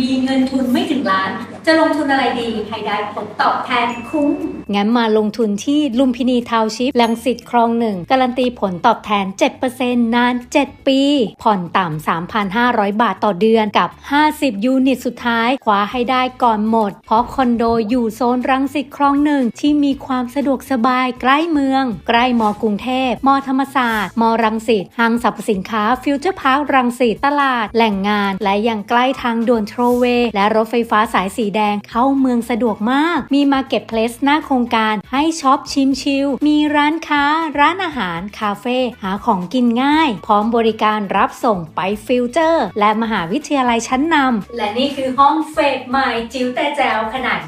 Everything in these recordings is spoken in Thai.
มีเงินทุนไม่ถึงล้าน จะลงทุนอะไรดีให้ได้ผลตอบแทนคุ้มงั้นมาลงทุนที่ลุมพินีทาวชิพลังสิตคลองหนึ่งการันตีผลตอบแทน 7%นาน 7 ปี ผ่อนต่ำ 3,500 บาทต่อเดือนกับ 50 ยูนิตสุดท้ายคว้าให้ได้ก่อนหมด เพราะคอนโดอยู่โซนรังสิตคลองหนึ่งที่มีความสะดวกสบายใกล้เมือง ใกล้มอกรุงเทพมอธรรมศาสตร์ มอรังสิตห้างสรรพสินค้าฟิวเจอร์พาร์ครังสิตตลาด แหล่งงาน และยังใกล้ทางด่วนโทรเวและรถไฟฟ้าสายสีแดงเข้าเมืองสะดวกมาก มีมาเก็ตเพลสหน้าโครงการให้ช็อปชิมชิล มีร้านค้า ร้านอาหาร คาเฟ่ หาของกินง่าย พร้อมบริการรับส่งไปฟิวเจอร์ และมหาวิทยาลัยชั้นนำ และนี่คือห้องเฟสใหม่จิ๋วแต่แจวขนาด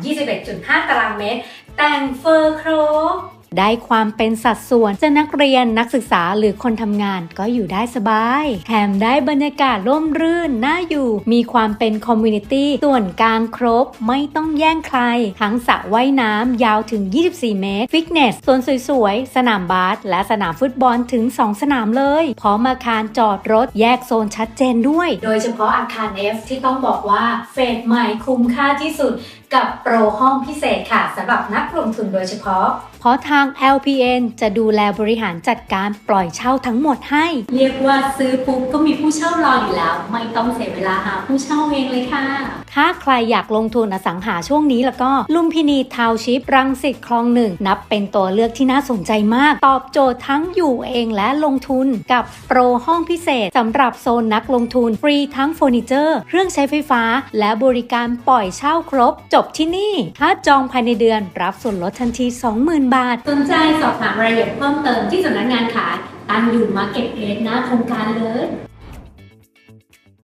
21.5 ตารางเมตร แต่งเฟอร์โครก ได้ความเป็นสัดส่วนจะนักเรียนนักศึกษาหรือคนทำงานก็อยู่ได้สบาย แถมได้บรรยากาศร่มรื่นน่าอยู่ มีความเป็นคอมมูนิตี้ส่วนกลางครบ ไม่ต้องแย่งใคร ทั้งสระว่ายน้ำยาวถึง 24 เมตร ฟิตเนสส่วนสวยๆ สนามบาสและสนามฟุตบอลถึง 2 สนามเลย พร้อมอาคารจอดรถแยกโซนชัดเจนด้วย โดยเฉพาะอาคาร F ที่ต้องบอกว่าเฟสใหม่คุ้มค่าที่สุดกับโปรห้องพิเศษค่ะสำหรับนักลงทุนโดยเฉพาะ เพราะทาง LPN จะดูแลบริหารจัดการปล่อยเช่าทั้งหมดให้ เรียกว่าซื้อปุ๊บก็มีผู้เช่ารออยู่แล้ว ไม่ต้องเสียเวลาหาผู้เช่าเองเลยค่ะ ถ้าใครอยากลงทุนอสังหาช่วงนี้แล้วก็ ลุมพินีทาวน์ชิพรังสิตคลองหนึ่ง นับเป็นตัวเลือกที่น่าสนใจมาก ตอบโจทย์ทั้งอยู่เองและลงทุนกับโปรห้องพิเศษสำหรับโซนนักลงทุน ฟรีทั้งเฟอร์นิเจอร์เครื่องใช้ไฟฟ้า และบริการปล่อยเช่าครบ จบที่นี่ ถ้าจองภายในเดือนรับส่วนลดทันที 20,000 บาทสนใจสอบถามรายละเอียดเพิ่มเติมที่สำนักงานขายตั้งอยู่มาเก็ตเพลสหน้าโครงการเลย